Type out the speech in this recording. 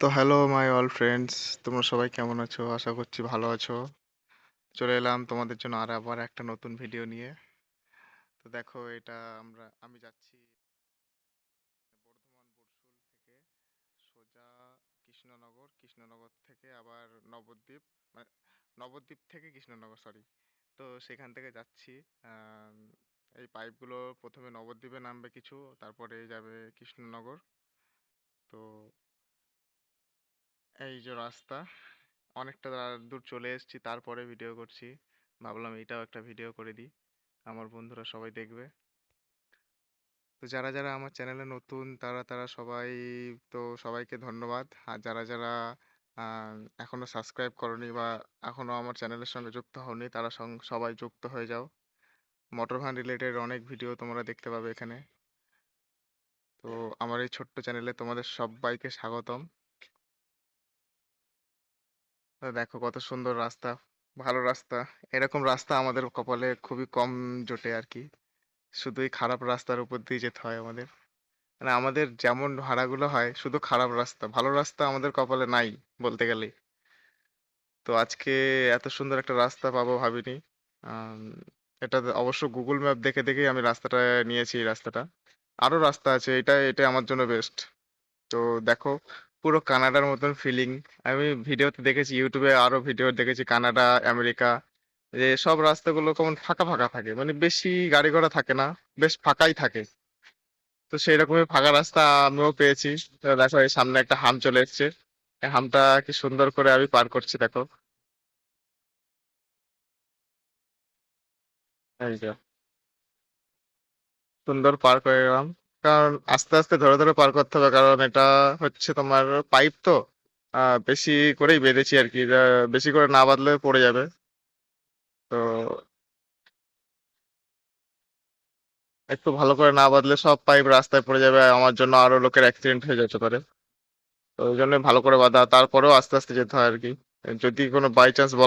তো hello my all friends তোমরা সবাই কেমন আছো? আশা করছি ভালো আছো। চলে এলাম তোমাদের জন্য আর আবার একটা নতুন ভিডিও নিয়ে। তো দেখো, এটা আমরা, আমি যাচ্ছি বর্ধমান বরশুল থেকে সোজা কৃষ্ণনগর। কৃষ্ণনগর থেকে আবার নবদ্বীপ মানে নবদ্বীপ থেকে কৃষ্ণনগর সরি তো সেখান থেকে যাচ্ছি। এই পাইপগুলো প্রথমে নবদ্বীপে নামবে কিছু, তারপরে যাবে কৃষ্ণনগর। তো এই যে রাস্তা অনেকটা দূর চলে এসেছি তারপরে ভিডিও করছি। ভাবলাম এটাও একটা ভিডিও করে দিই। আমার বন্ধুরা সবাই দেখবে। তো যারা যারা আমার চ্যানেলে নতুন তারা তারা সবাই তো সবাইকে ধন্যবাদ। আর যারা যারা আহ, এখনও সাবস্ক্রাইব করনি বা এখনও আমার চ্যানেলের সঙ্গে যুক্ত হওনি তারা সবাই যুক্ত হয়ে যাও। মোটর ভ্যান রিলেটেড অনেক ভিডিও তোমরা দেখতে পাবে এখানে। তো আমার এই ছোট্ট চ্যানেলে তোমাদের সবাইকে স্বাগতম। দেখো কত সুন্দর রাস্তা, ভালো রাস্তা। এরকম রাস্তা আমাদের কপালে খুবই কম জোটে আর কি। শুধুই খারাপ রাস্তার উপর দিয়ে যেতে হয় আমাদের। মানে আমাদের যেমন ভাড়াগুলো হয়, শুধু খারাপ রাস্তা, ভালো রাস্তা আমাদের কপালে নাই বলতে গেলে। তো আজকে এত সুন্দর একটা রাস্তা পাবো ভাবিনি। এটা অবশ্য গুগল ম্যাপ দেখে দেখেই আমি রাস্তাটা নিয়েছি এই রাস্তাটা। আরও রাস্তা আছে, এটা এটা আমার জন্য বেস্ট তো দেখো পুরো কানাডার মতন ফিলিং আমি ভিডিওতে দেখেছি ইউটিউবে আরও ভিডিও দেখেছি, কানাডা, আমেরিকা, যে সব রাস্তাগুলো কেমন ফাঁকা ফাঁকা থাকে। মানে বেশি গাড়ি ঘোড়া থাকে না, বেশ ফাঁকাই থাকে। তো সেই রকমই ফাঁকা রাস্তা আমিও পেয়েছি। দেখো, এই সামনে একটা হাম চলে এসেছে। হামটা কি সুন্দর করে আমি পার করছি, দেখো। সুন্দর পার করে গেলাম কারণ আস্তে আস্তে ধরে ধরে পার করতে হবে, কারণ এটা হচ্ছে তোমার পাইপ তো। বেশি করেই বেঁধেছি আর কি বেশি করে না বাঁধলে পড়ে যাবে। তো একটু ভালো করে না বাঁধলে সব পাইপ রাস্তায় পড়ে যাবে আমার জন্য আরও লোকের অ্যাক্সিডেন্ট হয়ে যেতে পারে। তো ওই জন্য ভালো করে বাঁধা, তারপরেও আস্তে আস্তে যেতে হয় আর কি। যদি কোনো বাই চান্স